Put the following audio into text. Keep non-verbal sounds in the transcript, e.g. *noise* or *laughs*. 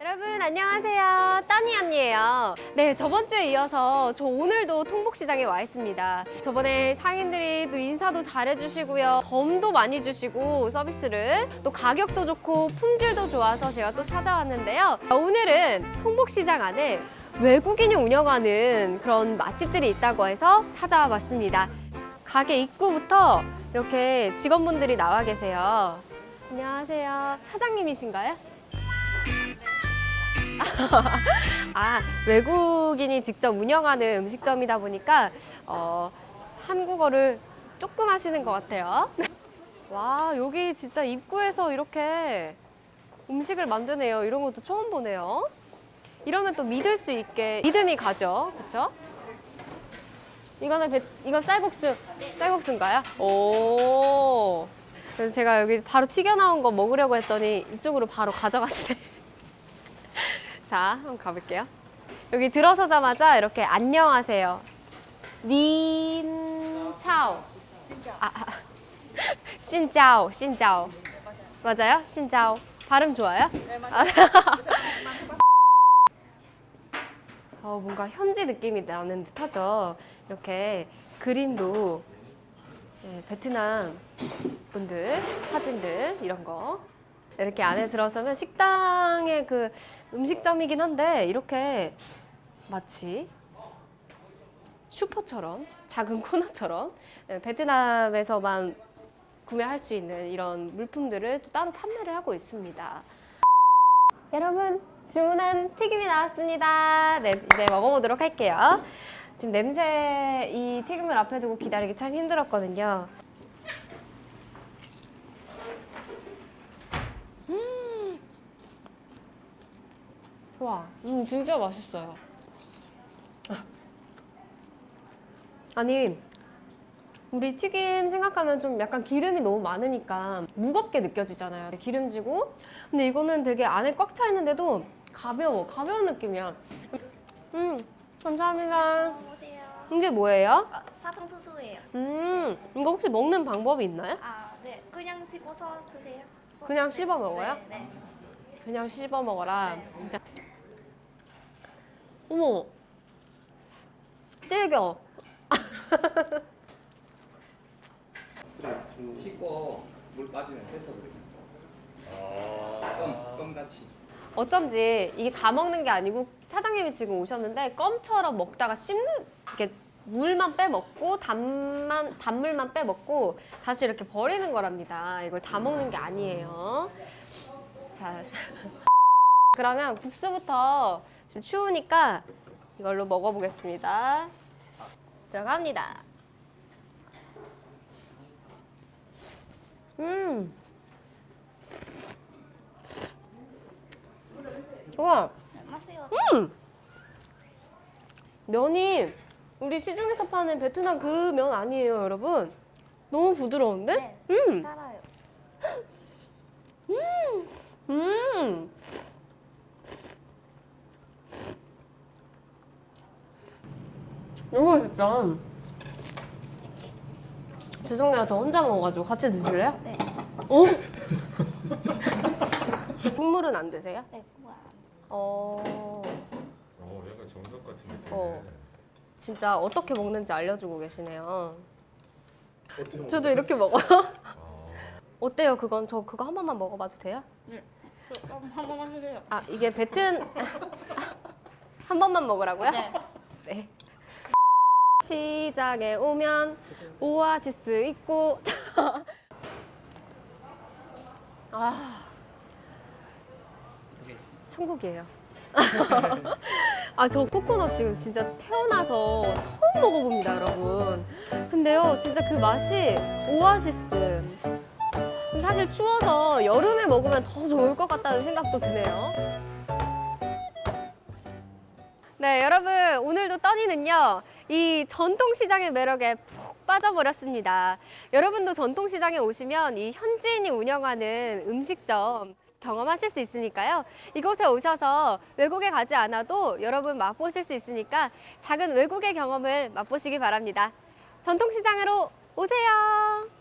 여러분 안녕하세요. 따니 언니예요. 네, 저번 주에 이어서 저 오늘도 통복시장에 와 있습니다. 저번에 상인들이 또 인사도 잘해주시고요. 덤도 많이 주시고 서비스를 또 가격도 좋고 품질도 좋아서 제가 또 찾아왔는데요. 오늘은 통복시장 안에 외국인이 운영하는 그런 맛집들이 있다고 해서 찾아와 봤습니다. 가게 입구부터 이렇게 직원분들이 나와 계세요. 안녕하세요. 사장님이신가요? *laughs* 아, 외국인이 직접 운영하는 음식점이다 보니까 어, 한국어를 조금 하시는 것 같아요. *laughs* 와, 여기 진짜 입구에서 이렇게 음식을 만드네요. 이런 것도 처음 보네요. 이러면 또 믿을 수 있게 믿음이 가죠. 그렇죠? 이거는 배, 이건 쌀국수. 쌀국수인가요? 오. 그래서 제가 여기 바로 튀겨 나온 거 먹으려고 했더니 이쪽으로 바로 가져가시네. *laughs* 자, 한번 가볼게요. 여기 들어서자마자 이렇게 안녕하세요. 닌 차오. 아, 아. *laughs* 신짜오, 신짜오. 맞아요? 신짜오. 발음 좋아요? 네, 맞아요. *laughs* 어, 뭔가 현지 느낌이 나는 듯하죠. 이렇게 그림도 네, 베트남 분들 사진들 이런 거 이렇게 안에 들어서면 식당의 그 음식점이긴 한데 이렇게 마치 슈퍼처럼 작은 코너처럼 네, 베트남에서만 구매할 수 있는 이런 물품들을 또 따로 판매를 하고 있습니다. 여러분 주문한 튀김이 나왔습니다. 네 이제 먹어보도록 할게요. 지금 냄새 이 튀김을 앞에 두고 기다리기 참 힘들었거든요. 와, 음, 진짜 맛있어요. 아니, 우리 튀김 생각하면 좀 약간 기름이 너무 많으니까 무겁게 느껴지잖아요. 기름지고. 근데 이거는 되게 안에 꽉 차 있는데도 가벼워. 가벼운 느낌이야. 음, 감사합니다. 이게 뭐예요? 아, 사탕수수예요. 음, 이거 혹시 먹는 방법이 있나요? 아, 네. 그냥 씹어서 드세요. 그냥 씹어 먹어요? 네. 네. 그냥 씹어 먹어라. 네. 진짜. 어머. 찔겨. *laughs* 씻고 물 빠지면 뺏어 버려. 껌, 껌 같이. 어쩐지 이게 다 먹는 게 아니고 사장님이 지금 오셨는데 껌처럼 먹다가 씹는 이렇게 물만 빼먹고 단만 단물만 빼먹고 다시 이렇게 버리는 거랍니다. 이걸 다 먹는 게 아니에요. 자, *laughs* 그러면 국수부터 좀 추우니까 이걸로 먹어보겠습니다. 들어갑니다. 음. 와, 네, 맛있어요. 음! 면이 우리 시중에서 파는 베트남 그 면 아니에요, 여러분. 너무 부드러운데? 네. 음! 달아요. 음! 너무 맛있다. 죄송해요, 저 혼자 먹어가지고 같이 드실래요? 네. 어? *laughs* 국물은 안 드세요? 네. 우와. 어, 어, 약간 정석 같은 느낌. 어. 진짜 어떻게 먹는지 알려주고 계시네요. 어떻게 저도 이렇게 먹어요. 아, *laughs* 어때요? 그건 저 그거 한 번만 먹어봐도 돼요? 한 번만 주세요. 아 이게 베튼 *laughs* 한 번만 먹으라고요? 네. 네. 시장에 오면 오아시스 있고 *laughs* 아 천국이에요. *laughs* 아 저 코코넛 지금 진짜 태어나서 처음 먹어봅니다, 여러분. 근데요, 진짜 그 맛이 오아시스. 사실 추워서 여름에 먹으면 더 좋을 것 같다는 생각도 드네요. 네, 여러분 오늘도 떠니는요 이 전통시장의 매력에 푹 빠져버렸습니다. 여러분도 전통시장에 오시면 이 현지인이 운영하는 음식점 경험하실 수 있으니까요. 이곳에 오셔서 외국에 가지 않아도 여러분 맛보실 수 있으니까 작은 외국의 경험을 맛보시기 바랍니다. 전통시장으로 오세요.